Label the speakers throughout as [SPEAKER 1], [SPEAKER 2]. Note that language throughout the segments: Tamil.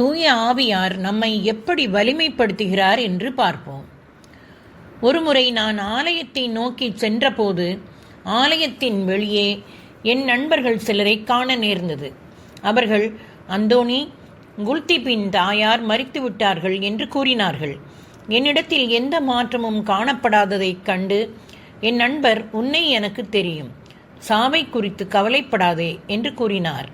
[SPEAKER 1] தூய ஆவியார் நம்மை எப்படி வலிமைப்படுத்துகிறார் என்று பார்ப்போம். ஒருமுறை நான் ஆலயத்தை நோக்கி சென்றபோது ஆலயத்தின் வெளியே என் நண்பர்கள் சிலரை காண நேர்ந்தது. அவர்கள் அந்தோணி குல்திபின் தாயார் மறித்து விட்டார்கள் என்று கூறினார்கள். என்னிடத்தில் எந்த மாற்றமும் காணப்படாததைக் கண்டு என் நண்பர் உன்னை எனக்கு தெரியும். சாவை குறித்து கவலைப்படாதே என்று கூறினார்.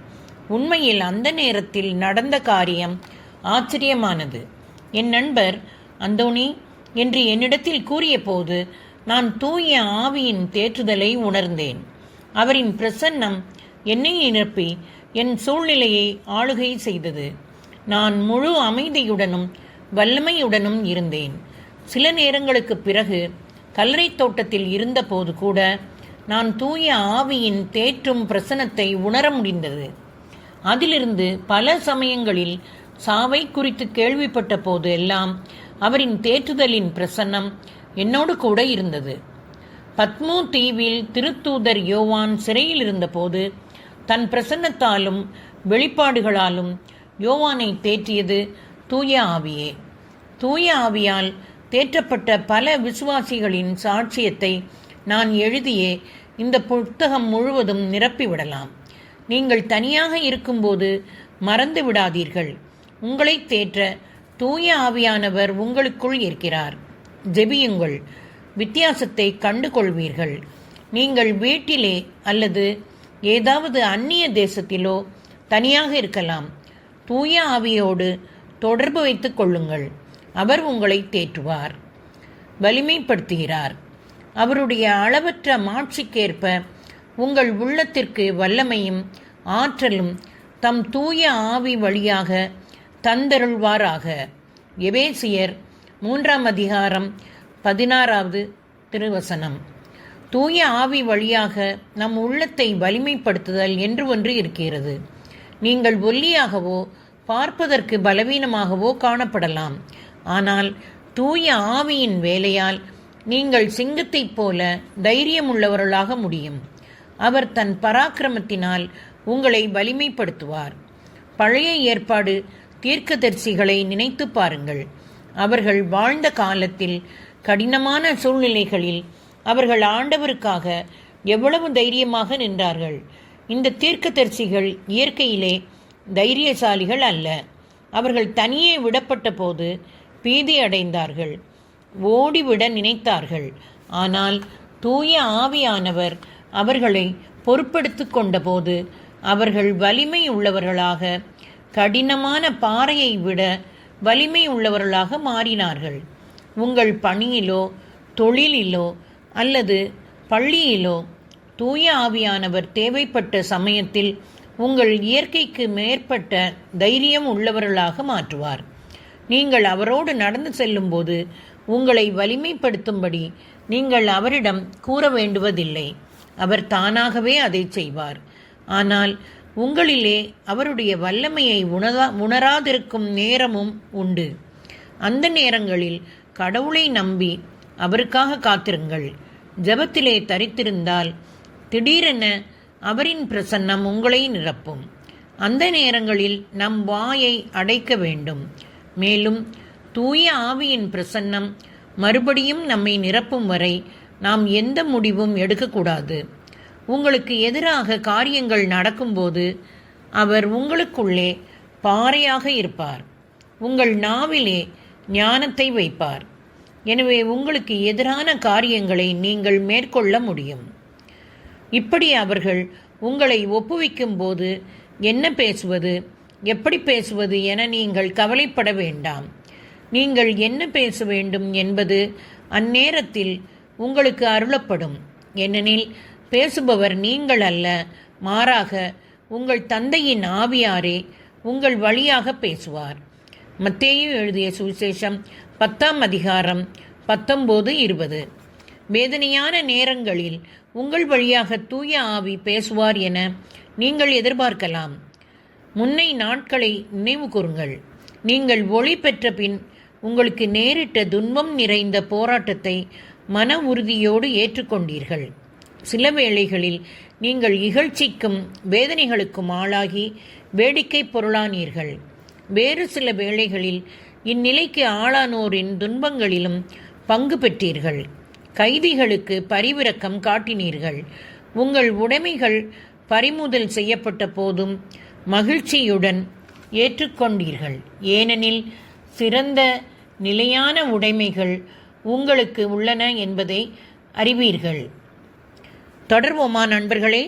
[SPEAKER 1] உண்மையில் அந்த நேரத்தில் நடந்த காரியம் ஆச்சரியமானது. என் நண்பர் அந்தோணி என்று என்னிடத்தில் கூறியபோது நான் தூய ஆவியின் தேற்றுதலை உணர்ந்தேன். அவரின் பிரசன்னம் என்னை நிரப்பி என் சூழ்நிலையை ஆளுகை செய்தது. நான் முழு அமைதியுடனும் வல்லமையுடனும் இருந்தேன். சில நேரங்களுக்கு பிறகு கல்லறை தோட்டத்தில் இருந்தபோது கூட நான் தூய ஆவியின் தேற்றும் பிரசனத்தை உணர முடிந்தது. அதிலிருந்து பல சமயங்களில் சாவை குறித்து கேள்விப்பட்ட போது எல்லாம் அவரின் தேற்றுதலின் பிரசன்னம் என்னோடு கூட இருந்தது. பத்மு தீவில் திருத்தூதர் யோவான் சிறையில் இருந்தபோது தன் பிரசன்னத்தாலும் வெளிப்பாடுகளாலும் யோவானை தேற்றியது தூய ஆவியே. தூய ஆவியால் தேற்றப்பட்ட பல விசுவாசிகளின் சாட்சியத்தை நான் எழுதியே இந்த புத்தகம் முழுவதும் நிரப்பிவிடலாம். நீங்கள் தனியாக இருக்கும்போது மறந்து விடாதீர்கள் உங்களை தேற்ற தூய ஆவியானவர் உங்களுக்குள் இருக்கிறார். ஜெபியுங்கள். வித்தியாசத்தை கண்டு கொள்வீர்கள் நீங்கள் வீட்டிலே அல்லது ஏதாவது அந்நிய தேசத்திலோ தனியாக இருக்கலாம். தூய ஆவியோடு தொடர்பு வைத்துக் கொள்ளுங்கள். அவர் உங்களை தேற்றுவார். வலிமைப்படுத்துகிறார். அவருடைய அளவற்ற மாட்சிக்கேற்ப உங்கள் உள்ளத்திற்கு வல்லமையும் ஆற்றலும் தம் தூய ஆவி வழியாக தந்தருள்வாராக. எபேசியர் மூன்றாம் அதிகாரம் பதினாறாவது திருவசனம். தூய ஆவி வழியாக நம் உள்ளத்தை வலிமைப்படுத்துதல் என்று ஒன்று இருக்கிறது. நீங்கள் ஒல்லியாகவோ பார்ப்பதற்கு பலவீனமாகவோ காணப்படலாம். ஆனால் தூய ஆவியின் வேலையால் நீங்கள் சிங்கத்தைப் போல தைரியமுள்ளவர்களாக முடியும். அவர் தன் பராக்கிரமத்தினால் உங்களை வலிமைப்படுத்துவார். பழைய ஏற்பாடு தீர்க்கதரிசிகளை நினைத்து பாருங்கள். அவர்கள் வாழ்ந்த காலத்தில் கடினமான சூழ்நிலைகளில் அவர்கள் ஆண்டவருக்காக எவ்வளவு தைரியமாக நின்றார்கள். இந்த தீர்க்கதரிசிகள் இயற்கையிலே தைரியசாலிகள் அல்ல. அவர்கள் தனியே விடப்பட்ட போது பீதி அடைந்தார்கள். ஓடிவிட நினைத்தார்கள். ஆனால் தூய ஆவியானவர் அவர்களை பொறுப்படுத்து கொண்டபோது அவர்கள் வலிமை உள்ளவர்களாக கடினமான பாறையை விட வலிமை உள்ளவர்களாக மாறினார்கள். உங்கள் பணியிலோ தொழிலிலோ அல்லது பள்ளியிலோ தூய ஆவியானவர் தேவைப்பட்ட சமயத்தில் உங்கள் இயற்கைக்கு மேற்பட்ட தைரியம் உள்ளவர்களாக மாற்றுவார். நீங்கள் அவரோடு நடந்து செல்லும்போது உங்களை வலிமைப்படுத்தும்படி நீங்கள் அவரிடம் கூற வேண்டுவதில்லை. அவர் தானாகவே அதை செய்வார். ஆனால் உங்களிலே அவருடைய வல்லமையை உணரா உணராதிருக்கும் நேரமும் உண்டு. அந்த நேரங்களில் கடவுளை நம்பி அவருக்காக காத்திருங்கள். ஜபத்திலே தரித்திருந்தால் திடீரென அவரின் பிரசன்னம் உங்களை நிரப்பும். அந்த நேரங்களில் நம் வாயை அடைக்க வேண்டும். மேலும் தூய ஆவியின் பிரசன்னம் மறுபடியும் நம்மை நிரப்பும் வரை நாம் எந்த முடிவும் எடுக்கக்கூடாது. உங்களுக்கு எதிராக காரியங்கள் நடக்கும்போது அவர் உங்களுக்குள்ளே பாறையாக இருப்பார். உங்கள் நாவிலே ஞானத்தை வைப்பார். எனவே உங்களுக்கு எதிரான காரியங்களை நீங்கள் மேற்கொள்ள முடியும். இப்படி அவர்கள் உங்களை ஒப்புவிக்கும் போது என்ன பேசுவது எப்படி பேசுவது என நீங்கள் கவலைப்பட வேண்டாம். நீங்கள் என்ன பேச வேண்டும் என்பது அந்நேரத்தில் உங்களுக்கு அருளப்படும். ஏனெனில் பேசுபவர் நீங்கள் அல்ல மாறாக உங்கள் தந்தையின் ஆவியாரே உங்கள் வழியாக பேசுவார். மத்தேயும் எழுதிய சுவிசேஷம் பத்தாம் அதிகாரம் பத்தொம்போது இருபது. வேதனையான நேரங்களில் உங்கள் வழியாக தூய ஆவி பேசுவார் என நீங்கள் எதிர்பார்க்கலாம். முன்னை நாட்களை நினைவு கூறுங்கள். நீங்கள் ஒளி பெற்ற பின் உங்களுக்கு நேரிட்ட துன்பம் நிறைந்த போராட்டத்தை மன உறுதியோடு ஏற்றுக்கொண்டீர்கள். சில வேளைகளில் நீங்கள் இகழ்ச்சிக்கும் வேதனைகளுக்கும் ஆளாகி வேடிக்கை பொருளானீர்கள். வேறு சில வேளைகளில் இந்நிலைக்கு ஆளானோரின் துன்பங்களிலும் பங்கு பெற்றீர்கள். கைதிகளுக்கு பரிவிரக்கம் காட்டினீர்கள். உங்கள் உடைமைகள் பறிமுதல் செய்யப்பட்ட போதும் மகிழ்ச்சியுடன் ஏற்றுக்கொண்டீர்கள். ஏனெனில் சிறந்த நிலையான உடைமைகள் உங்களுக்கு உள்ளன என்பதை அறிவீர்கள். தொடர்வோமா நண்பர்களே